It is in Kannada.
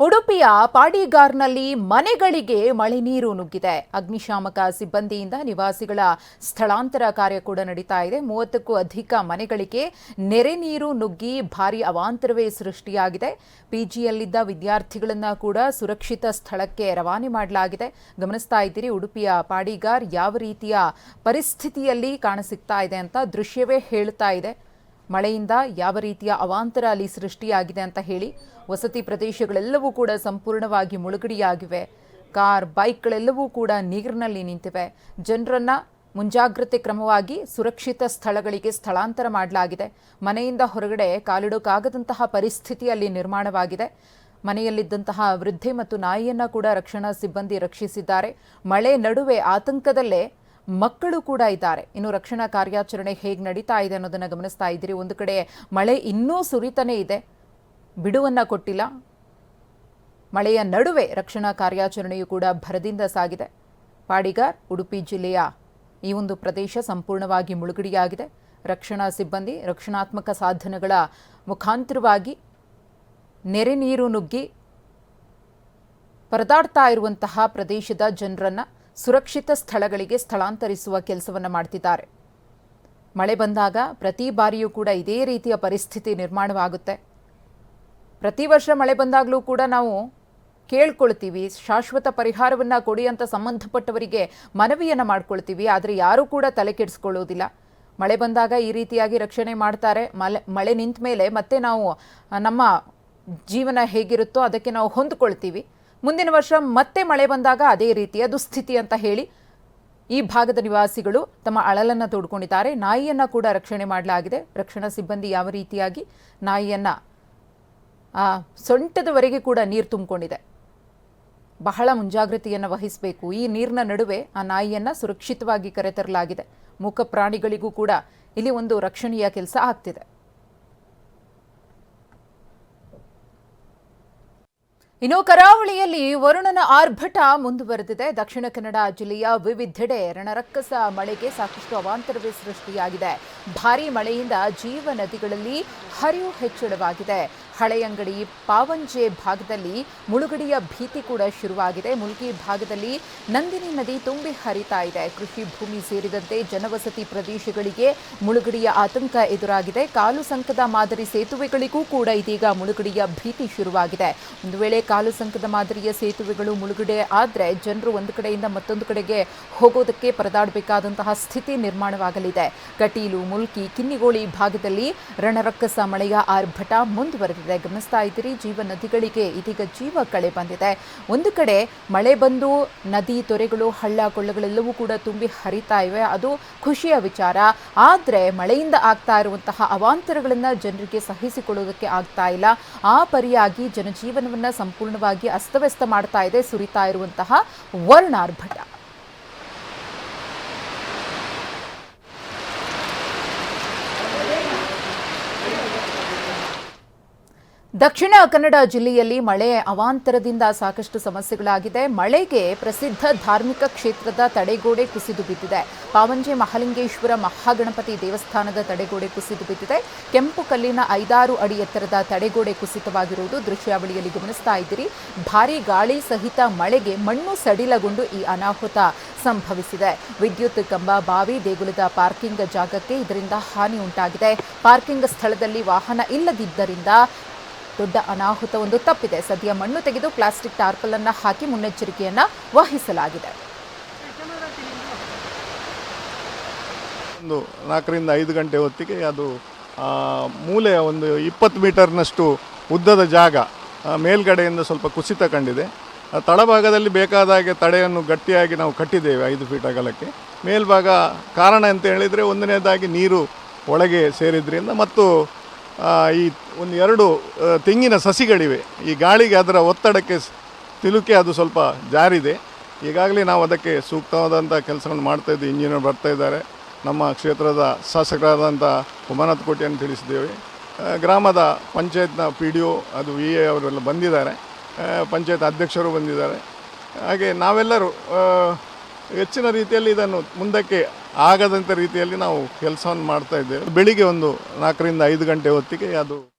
ಉಡುಪಿಯ ಪಾಡಿಗಾರ್ನಲ್ಲಿ ಮನೆಗಳಿಗೆ ಮಳೆ ನೀರು ನುಗ್ಗಿದೆ. ಅಗ್ನಿಶಾಮಕ ಸಿಬ್ಬಂದಿಯಿಂದ ನಿವಾಸಿಗಳ ಸ್ಥಳಾಂತರ ಕಾರ್ಯ ಕೂಡ ನಡೀತಾ ಇದೆ. ಮೂವತ್ತಕ್ಕೂ ಅಧಿಕ ಮನೆಗಳಿಗೆ ನೆರೆ ನೀರು ನುಗ್ಗಿ ಭಾರಿ ಅವಾಂತರವೇ ಸೃಷ್ಟಿಯಾಗಿದೆ. ಪಿಜಿಯಲ್ಲಿದ್ದ ವಿದ್ಯಾರ್ಥಿಗಳನ್ನ ಕೂಡ ಸುರಕ್ಷಿತ ಸ್ಥಳಕ್ಕೆ ರವಾನೆ ಮಾಡಲಾಗಿದೆ. ಗಮನಿಸ್ತಾ ಇದ್ದೀರಿ, ಉಡುಪಿಯ ಪಾಡಿಗಾರ್ ಯಾವ ರೀತಿಯ ಪರಿಸ್ಥಿತಿಯಲ್ಲಿ ಕಾಣಸಿಗ್ತಾ ಇದೆ ಅಂತ ದೃಶ್ಯವೇ ಹೇಳ್ತಾ ಇದೆ. ಮಳೆಯಿಂದ ಯಾವ ರೀತಿಯ ಅವಾಂತರ ಅಲ್ಲಿ ಸೃಷ್ಟಿಯಾಗಿದೆ ಅಂತ ಹೇಳಿ ವಸತಿ ಪ್ರದೇಶಗಳೆಲ್ಲವೂ ಕೂಡ ಸಂಪೂರ್ಣವಾಗಿ ಮುಳುಗಡೆಯಾಗಿವೆ. ಕಾರ್, ಬೈಕ್ಗಳೆಲ್ಲವೂ ಕೂಡ ನೀರಿನಲ್ಲಿ ನಿಂತಿವೆ. ಜನರನ್ನ ಮುಂಜಾಗ್ರತೆ ಕ್ರಮವಾಗಿ ಸುರಕ್ಷಿತ ಸ್ಥಳಗಳಿಗೆ ಸ್ಥಳಾಂತರ ಮಾಡಲಾಗಿದೆ. ಮನೆಯಿಂದ ಹೊರಗಡೆ ಕಾಲಿಡೋಕ್ಕಾಗದಂತಹ ಪರಿಸ್ಥಿತಿ ಅಲ್ಲಿ ನಿರ್ಮಾಣವಾಗಿದೆ. ಮನೆಯಲ್ಲಿದ್ದಂತಹ ವೃದ್ಧೆ ಮತ್ತು ನಾಯಿಯನ್ನ ಕೂಡ ರಕ್ಷಣಾ ಸಿಬ್ಬಂದಿ ರಕ್ಷಿಸಿದ್ದಾರೆ. ಮಳೆ ನಡುವೆ ಆತಂಕದಲ್ಲೇ ಮಕ್ಕಳು ಕೂಡ ಇದ್ದಾರೆ. ಇನ್ನು ರಕ್ಷಣಾ ಕಾರ್ಯಾಚರಣೆ ಹೇಗೆ ನಡೀತಾ ಇದೆ ಅನ್ನೋದನ್ನು ಗಮನಿಸ್ತಾ ಇದ್ದೀರಿ. ಒಂದು ಕಡೆ ಮಳೆ ಇನ್ನೂ ಸುರಿತಾನೇ ಇದೆ. ಬಿಡುವನ್ನು ಕೊಟ್ಟಿಲ್ಲ. ಮಳೆಯ ನಡುವೆ ರಕ್ಷಣಾ ಕಾರ್ಯಾಚರಣೆಯು ಕೂಡ ಭರದಿಂದ ಸಾಗಿದೆ. ಪಾಡಿಗಾರ್, ಉಡುಪಿ ಜಿಲ್ಲೆಯ ಈ ಒಂದು ಪ್ರದೇಶ ಸಂಪೂರ್ಣವಾಗಿ ಮುಳುಗಡೆಯಾಗಿದೆ. ರಕ್ಷಣಾ ಸಿಬ್ಬಂದಿ ರಕ್ಷಣಾತ್ಮಕ ಸಾಧನಗಳ ಮುಖಾಂತರವಾಗಿ ನೆರೆ ನೀರು ನುಗ್ಗಿ ಪರದಾಡ್ತಾ ಇರುವಂತಹ ಪ್ರದೇಶದ ಜನರನ್ನ ಸುರಕ್ಷಿತ ಸ್ಥಳಗಳಿಗೆ ಸ್ಥಳಾಂತರಿಸುವ ಕೆಲಸವನ್ನು ಮಾಡ್ತಿದ್ದಾರೆ. ಮಳೆ ಬಂದಾಗ ಪ್ರತಿ ಬಾರಿಯೂ ಕೂಡ ಇದೇ ರೀತಿಯ ಪರಿಸ್ಥಿತಿ ನಿರ್ಮಾಣವಾಗುತ್ತೆ. ಪ್ರತಿ ವರ್ಷ ಮಳೆ ಬಂದಾಗಲೂ ಕೂಡ ನಾವು ಕೇಳ್ಕೊಳ್ತೀವಿ, ಶಾಶ್ವತ ಪರಿಹಾರವನ್ನು ಕೊಡಿ ಅಂತ ಸಂಬಂಧಪಟ್ಟವರಿಗೆ ಮನವಿಯನ್ನು ಮಾಡ್ಕೊಳ್ತೀವಿ, ಆದರೆ ಯಾರೂ ಕೂಡ ತಲೆ ಕೆಡಿಸ್ಕೊಳ್ಳೋದಿಲ್ಲ. ಮಳೆ ಬಂದಾಗ ಈ ರೀತಿಯಾಗಿ ರಕ್ಷಣೆ ಮಾಡ್ತಾರೆ. ಮಳೆ ಮಳೆ ನಿಂತ ಮೇಲೆ ಮತ್ತೆ ನಾವು ನಮ್ಮ ಜೀವನ ಹೇಗಿರುತ್ತೋ ಅದಕ್ಕೆ ನಾವು ಹೊಂದ್ಕೊಳ್ತೀವಿ. ಮುಂದಿನ ವರ್ಷ ಮತ್ತೆ ಮಳೆ ಬಂದಾಗ ಅದೇ ರೀತಿಯ ದುಸ್ಥಿತಿ ಅಂತ ಹೇಳಿ ಈ ಭಾಗದ ನಿವಾಸಿಗಳು ತಮ್ಮ ಅಳಲನ್ನು ತೋಡ್ಕೊಂಡಿದ್ದಾರೆ. ನಾಯಿಯನ್ನು ಕೂಡ ರಕ್ಷಣೆ ಮಾಡಲಾಗಿದೆ. ರಕ್ಷಣಾ ಸಿಬ್ಬಂದಿ ಯಾವ ರೀತಿಯಾಗಿ ನಾಯಿಯನ್ನು ಸೊಂಟದವರೆಗೆ ಕೂಡ ನೀರು ತುಂಬಿಕೊಂಡಿದೆ. ಬಹಳ ಮುಂಜಾಗ್ರತೆಯನ್ನು ವಹಿಸಬೇಕು. ಈ ನೀರಿನ ನಡುವೆ ಆ ನಾಯಿಯನ್ನು ಸುರಕ್ಷಿತವಾಗಿ ಕರೆತರಲಾಗಿದೆ. ಮೂಕ ಪ್ರಾಣಿಗಳಿಗೂ ಕೂಡ ಇಲ್ಲಿ ಒಂದು ರಕ್ಷಣೀಯ ಕೆಲಸ ಆಗ್ತಿದೆ. ಇನ್ನು ಕರಾವಳಿಯಲ್ಲಿ ವರುಣನ ಆರ್ಭಟ ಮುಂದುವರೆದಿದೆ. ದಕ್ಷಿಣ ಕನ್ನಡ ಜಿಲ್ಲೆಯ ವಿವಿಧೆಡೆ ರಣರಕ್ಕಸ ಮಳೆಗೆ ಸಾಕಷ್ಟು ಅವಾಂತರವೇ ಸೃಷ್ಟಿಯಾಗಿದೆ. ಭಾರೀ ಮಳೆಯಿಂದ ಜೀವ ನದಿಗಳಲ್ಲಿ ಹರಿವು ಹೆಚ್ಚಳವಾಗಿದೆ. ಹಳೆಯಂಗಡಿ ಪಾವಂಜೆ ಭಾಗದಲ್ಲಿ ಮುಳುಗಡೆಯ ಭೀತಿ ಕೂಡ ಶುರುವಾಗಿದೆ. ಮುಲ್ಕಿ ಭಾಗದಲ್ಲಿ ನಂದಿನಿ ನದಿ ತುಂಬಿ ಹರಿತಾ ಇದೆ. ಕೃಷಿ ಭೂಮಿ ಸೇರಿದಂತೆ ಜನವಸತಿ ಪ್ರದೇಶಗಳಿಗೆ ಮುಳುಗಡೆಯ ಆತಂಕ ಎದುರಾಗಿದೆ. ಕಾಲು ಸಂಕದ ಮಾದರಿ ಸೇತುವೆಗಳಿಗೂ ಕೂಡ ಇದೀಗ ಮುಳುಗಡೆಯ ಭೀತಿ ಶುರುವಾಗಿದೆ. ಒಂದು ವೇಳೆ ಕಾಲು ಸಂಕದ ಮಾದರಿಯ ಸೇತುವೆಗಳು ಮುಳುಗಡೆ ಆದರೆ ಜನರು ಒಂದು ಕಡೆಯಿಂದ ಮತ್ತೊಂದು ಕಡೆಗೆ ಹೋಗೋದಕ್ಕೆ ಪರದಾಡಬೇಕಾದಂತಹ ಸ್ಥಿತಿ ನಿರ್ಮಾಣವಾಗಲಿದೆ. ಕಟೀಲು, ಮುಲ್ಕಿ, ಕಿನ್ನಿಗೋಳಿ ಭಾಗದಲ್ಲಿ ರಣರಕ್ಕಸ ಮಳೆಯ ಆರ್ಭಟ ಮುಂದುವರೆದಿದೆ. ಗಮನಿಸ್ತಾ ಇದ್ದೀರಿ, ಜೀವ ನದಿಗಳಿಗೆ ಇದೀಗ ಜೀವ ಕಳೆ ಬಂದಿದೆ. ಒಂದು ಕಡೆ ಮಳೆ ಬಂದು ನದಿ ತೊರೆಗಳು, ಹಳ್ಳ ಕೊಳ್ಳಗಳೆಲ್ಲವೂ ಕೂಡ ತುಂಬಿ ಹರಿತಾ ಇವೆ. ಅದು ಖುಷಿಯ ವಿಚಾರ. ಆದರೆ ಮಳೆಯಿಂದ ಆಗ್ತಾ ಇರುವಂತಹ ಅವಾಂತರಗಳನ್ನು ಜನರಿಗೆ ಸಹಿಸಿಕೊಳ್ಳೋದಕ್ಕೆ ಆಗ್ತಾ ಇಲ್ಲ. ಆ ಪರಿಯಾಗಿ ಜನಜೀವನವನ್ನು ಸಂಪೂರ್ಣವಾಗಿ ಅಸ್ತವ್ಯಸ್ತ ಮಾಡ್ತಾ ಇದೆ ಸುರಿತಾ ಇರುವಂತಹ ವರ್ಣಾರ್ಭಟ. ದಕ್ಷಿಣ ಕನ್ನಡ ಜಿಲ್ಲೆಯಲ್ಲಿ ಮಳೆ ಅವಾಂತರದಿಂದ ಸಾಕಷ್ಟು ಸಮಸ್ಯೆಗಳಾಗಿದೆ. ಮಳೆಗೆ ಪ್ರಸಿದ್ಧ ಧಾರ್ಮಿಕ ಕ್ಷೇತ್ರದ ತಡೆಗೋಡೆ ಕುಸಿದು ಬಿದ್ದಿದೆ. ಪಾವಂಜೆ ಮಹಾಲಿಂಗೇಶ್ವರ ಮಹಾಗಣಪತಿ ದೇವಸ್ಥಾನದ ತಡೆಗೋಡೆ ಕುಸಿದು ಬಿದ್ದಿದೆ. ಕೆಂಪು ಕಲ್ಲಿನ ಐದಾರು ಅಡಿ ಎತ್ತರದ ತಡೆಗೋಡೆ ಕುಸಿತವಾಗಿರುವುದು ದೃಶ್ಯಾವಳಿಯಲ್ಲಿ ಗಮನಿಸ್ತಾ ಇದ್ದೀರಿ. ಭಾರೀ ಗಾಳಿ ಸಹಿತ ಮಳೆಗೆ ಮಣ್ಣು ಸಡಿಲಗೊಂಡು ಈ ಅನಾಹುತ ಸಂಭವಿಸಿದೆ. ವಿದ್ಯುತ್ ಕಂಬ, ಬಾವಿ, ದೇಗುಲದ ಪಾರ್ಕಿಂಗ್ ಜಾಗಕ್ಕೆ ಇದರಿಂದ ಹಾನಿ ಉಂಟಾಗಿದೆ. ಪಾರ್ಕಿಂಗ್ ಸ್ಥಳದಲ್ಲಿ ವಾಹನ ಇಲ್ಲದಿದ್ದರಿಂದ ದೊಡ್ಡ ಅನಾಹುತವೊಂದು ತಪ್ಪಿದೆ. ಸದ್ಯ ಮಣ್ಣು ತೆಗೆದು ಪ್ಲಾಸ್ಟಿಕ್ ಟಾರ್ಪಲ್ ಅನ್ನು ಹಾಕಿ ಮುನ್ನೆಚ್ಚರಿಕೆಯನ್ನು ವಹಿಸಲಾಗಿದೆ. ಒಂದು ನಾಲ್ಕರಿಂದ ಐದು ಗಂಟೆ ಹೊತ್ತಿಗೆ ಅದು ಮೂಲೆಯ ಒಂದು ಇಪ್ಪತ್ತು ಮೀಟರ್ನಷ್ಟು ಉದ್ದದ ಜಾಗ ಮೇಲ್ಗಡೆಯಿಂದ ಸ್ವಲ್ಪ ಕುಸಿತ ಕಂಡಿದೆ. ತಳಭಾಗದಲ್ಲಿ ಬೇಕಾದ ಹಾಗೆ ತಡೆಯನ್ನು ಗಟ್ಟಿಯಾಗಿ ನಾವು ಕಟ್ಟಿದ್ದೇವೆ ಐದು ಫೀಟ್ ಅಗಲಕ್ಕೆ. ಮೇಲ್ಭಾಗ ಕಾರಣ ಅಂತ ಹೇಳಿದರೆ ಒಂದನೇದಾಗಿ ನೀರು ಒಳಗೆ ಸೇರಿದ್ರಿಂದ ಮತ್ತು ಈ ಒಂದು ಎರಡು ತೆಂಗಿನ ಸಸಿಗಳಿವೆ. ಈ ಗಾಳಿಗೆ ಅದರ ಒತ್ತಡಕ್ಕೆ ತಿಲುಕಿ ಅದು ಸ್ವಲ್ಪ ಜಾರಿದೆ. ಈಗಾಗಲೇ ನಾವು ಅದಕ್ಕೆ ಸೂಕ್ತವಾದಂಥ ಕೆಲಸಗಳನ್ನು ಮಾಡ್ತಾ ಇದ್ದೀವಿ. ಇಂಜಿನಿಯರ್ ಬರ್ತಾ ಇದ್ದಾರೆ. ನಮ್ಮ ಕ್ಷೇತ್ರದ ಶಾಸಕರಾದಂಥ ಉಮಾನಾಥ್ ಕೋಟೆಯನ್ನು ತಿಳಿಸಿದ್ದೇವೆ. ಗ್ರಾಮದ ಪಂಚಾಯತ್ನ ಪಿ ಡಿ ಒ ಅದು ವಿ ಎ ಅವರೆಲ್ಲ ಬಂದಿದ್ದಾರೆ. ಪಂಚಾಯತ್ ಅಧ್ಯಕ್ಷರು ಬಂದಿದ್ದಾರೆ. ಹಾಗೆ ನಾವೆಲ್ಲರೂ ಹೆಚ್ಚಿನ ರೀತಿಯಲ್ಲಿ ಇದನ್ನು ಮುಂದಕ್ಕೆ ಆಗದಂತ ರೀತಿಯಲ್ಲಿ ನಾವು ಕೆಲಸವನ್ನು ಮಾಡ್ತಾ ಇದ್ದೇವೆ. ಬೆಳಿಗ್ಗೆ ಒಂದು ನಾಲ್ಕರಿಂದ ಐದು ಗಂಟೆ ಹೊತ್ತಿಗೆ ಅದು